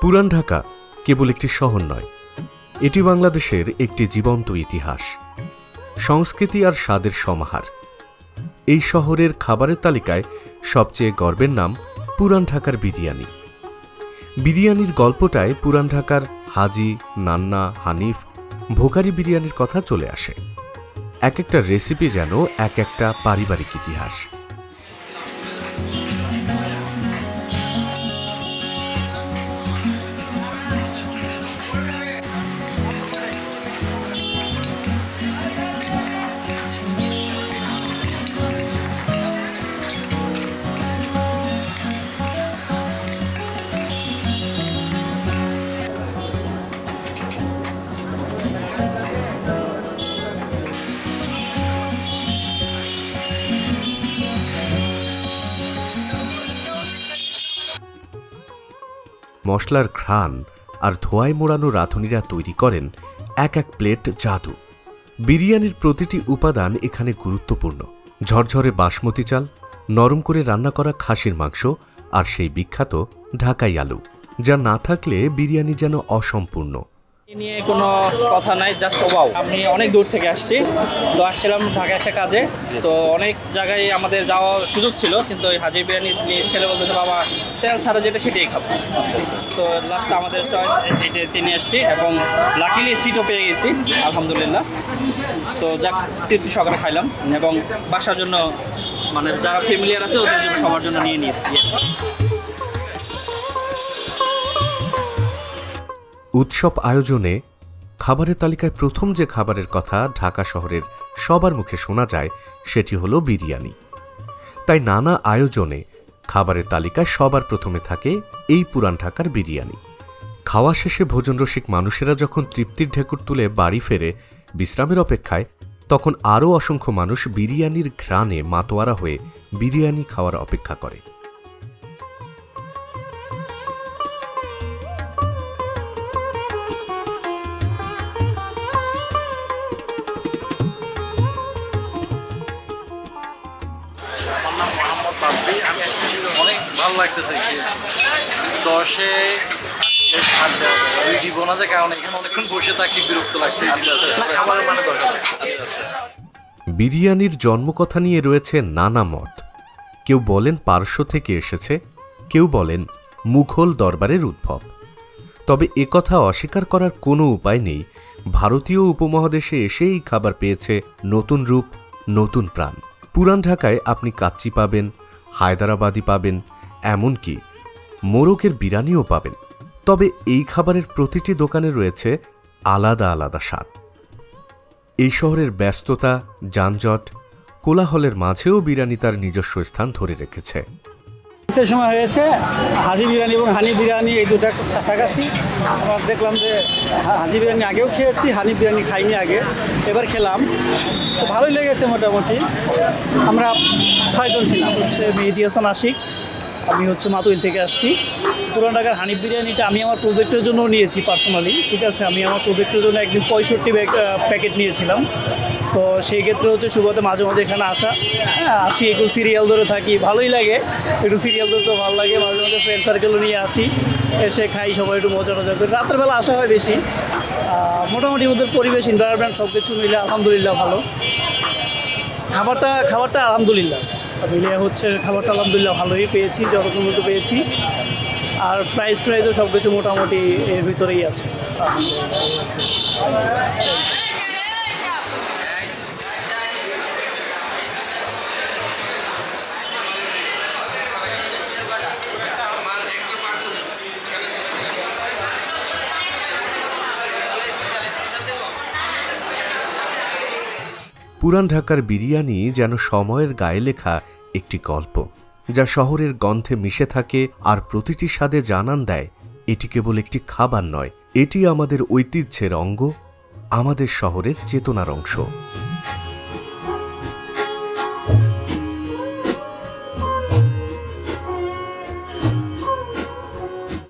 পুরান ঢাকা কেবল একটি শহর নয়, এটি বাংলাদেশের একটি জীবন্ত ইতিহাস। সংস্কৃতি আর স্বাদের সমাহার। এই শহরের খাবারের তালিকায় সবচেয়ে গর্বের নাম পুরান ঢাকার বিরিয়ানি। বিরিয়ানির গল্পটায় পুরান ঢাকার হাজি, নান্না, হানিফ ভোকারি বিরিয়ানির কথা চলে আসে। এক একটা রেসিপি যেন এক একটা পারিবারিক ইতিহাস। মশলার ঘ্রাণ আর ধোয়ায় মোড়ানো রাঁধুনিরা তৈরি করেন এক এক প্লেট জাদু। বিরিয়ানির প্রতিটি উপাদান এখানে গুরুত্বপূর্ণ। ঝরঝরে বাসমতি চাল, নরম করে রান্না করা খাসির মাংস আর সেই বিখ্যাত ঢাকাই আলু, যা না থাকলে বিরিয়ানি যেন অসম্পূর্ণ। নিয়ে কোনো কথা নাই জাস্ট ওয়াও আমি অনেক দূর থেকে আসছি। তো আসছিলাম ঢাকা একটা কাজে। তো অনেক জায়গায় আমাদের যাওয়ার সুযোগ ছিল, কিন্তু ওই হাজি বিরিয়ানি নিয়ে ছেলে বলতেছে, বাবা, তেল ছাড়া যেটা সেটাই খাব। তো লাস্ট আমাদের চয়েস এটাতে নিয়ে এসেছি এবং লাকিলি সিটও পেয়ে গেছি, আলহামদুলিল্লাহ। তো যাক, তৃপ্তি সহকারে খাইলাম এবং বাসার জন্য মানে যারা ফ্যামিলিয়ার আছে, ওদের জন্য সবার জন্য নিয়ে নিয়েছি। উৎসব আয়োজনে খাবারের তালিকায় প্রথম যে খাবারের কথা ঢাকা শহরের সবার মুখে শোনা যায়, সেটি হলো বিরিয়ানি। তাই নানা আয়োজনে খাবারের তালিকায় সবার প্রথমে থাকে এই পুরান ঢাকার বিরিয়ানি। খাওয়া শেষে ভোজনরসিক মানুষেরা যখন তৃপ্তির ঢেকুর তুলে বাড়ি ফেরে বিশ্রামের অপেক্ষায়, তখন আরও অসংখ্য মানুষ বিরিয়ানির ঘ্রাণে মাতোয়ারা হয়ে বিরিয়ানি খাওয়ার অপেক্ষা করে। লাগতেছে কি? দশে জীবন আছে কারণ এখানে অনেকক্ষণ বসে থাকছি বিরক্ত লাগছে। খাবার মানে দরকার আচ্ছা আচ্ছা বিরিয়ানির জন্মকথা নিয়ে রয়েছে নানা মত। কেউ বলেন পার্শ্ব থেকে এসেছে কেউ বলেন মুঘল দরবারের উদ্ভব। তবে একথা অস্বীকার করার কোনো উপায় নেই। ভারতীয় উপমহাদেশে এসেই খাবার পেয়েছে নতুন রূপ নতুন প্রাণ। পুরান ঢাকায় আপনি কাচ্চি পাবেন হায়দ্রাবাদি পাবেন এমনকি মোরকের বিরিয়ানিও পাবেন। তবে এই খাবারের প্রতিটি দোকানে রয়েছে আলাদা আলাদা স্বাদ। এই শহরের ব্যস্ততা যানজট কোলাহলের মাঝেও বিরিয়ানি তার নিজস্ব স্থান ধরে রেখেছে। সে সময় হয়েছে হাজি বিরিয়ানি এবং হানি বিরিয়ানি এই দুটা কাছাকাছি। আমার দেখলাম যে হাজি বিরিয়ানি আগেও খেয়েছি হানি বিরিয়ানি খাইনি আগে এবার খেলাম। তো ভালোই লেগেছে মোটামুটি। আমরা ছয়জন ছিলাম। হচ্ছে মেহেদি হাসান আশিক আমি হচ্ছে মাতুইল থেকে আসছি। পুরান ঢাকার হানিফ বিরিয়ানিটা আমি আমার প্রজেক্টের জন্য নিয়েছি পার্সোনালি ঠিক আছে? আমি আমার প্রজেক্টের জন্য একদিন পঁয়ষট্টি প্যাকেট নিয়েছিলাম। তো সেই ক্ষেত্রে হচ্ছে শুভতে মাঝে মাঝে এখানে আসা। হ্যাঁ আসি, একটু সিরিয়াল ধরে থাকি, ভালোই লাগে। একটু সিরিয়াল ধরতে ভালো লাগে, মাঝে মাঝে ফ্রেন্ড সার্কেলও নিয়ে আসি। এসে খাই, সবাই একটু মজা টজা করি। রাতের বেলা আসা হয় বেশি। মোটামুটি ওদের পরিবেশ এনভায়রনমেন্ট সব কিছু মিলে আলহামদুলিল্লাহ ভালো। খাবারটা খাবারটা আলহামদুলিল্লাহ। মিলিয়ে হচ্ছে খাবারটা আলহামদুলিল্লাহ ভালোই পেয়েছি যতক্ষণ মতো পেয়েছি। আর প্রাইস ট্রাইসও সব কিছু মোটামুটি এর ভিতরেই আছে। পুরান ঢাকার বিরিয়ানি যেন সময়ের গায়ে লেখা একটি গল্প, যা শহরের গন্ধে মিশে থাকে আর প্রতিটি স্বাদে জানান দেয়, এটি কেবল একটি খাবার নয়, এটি আমাদের ঐতিহ্যের অঙ্গ, আমাদের শহরের চেতনার অংশ।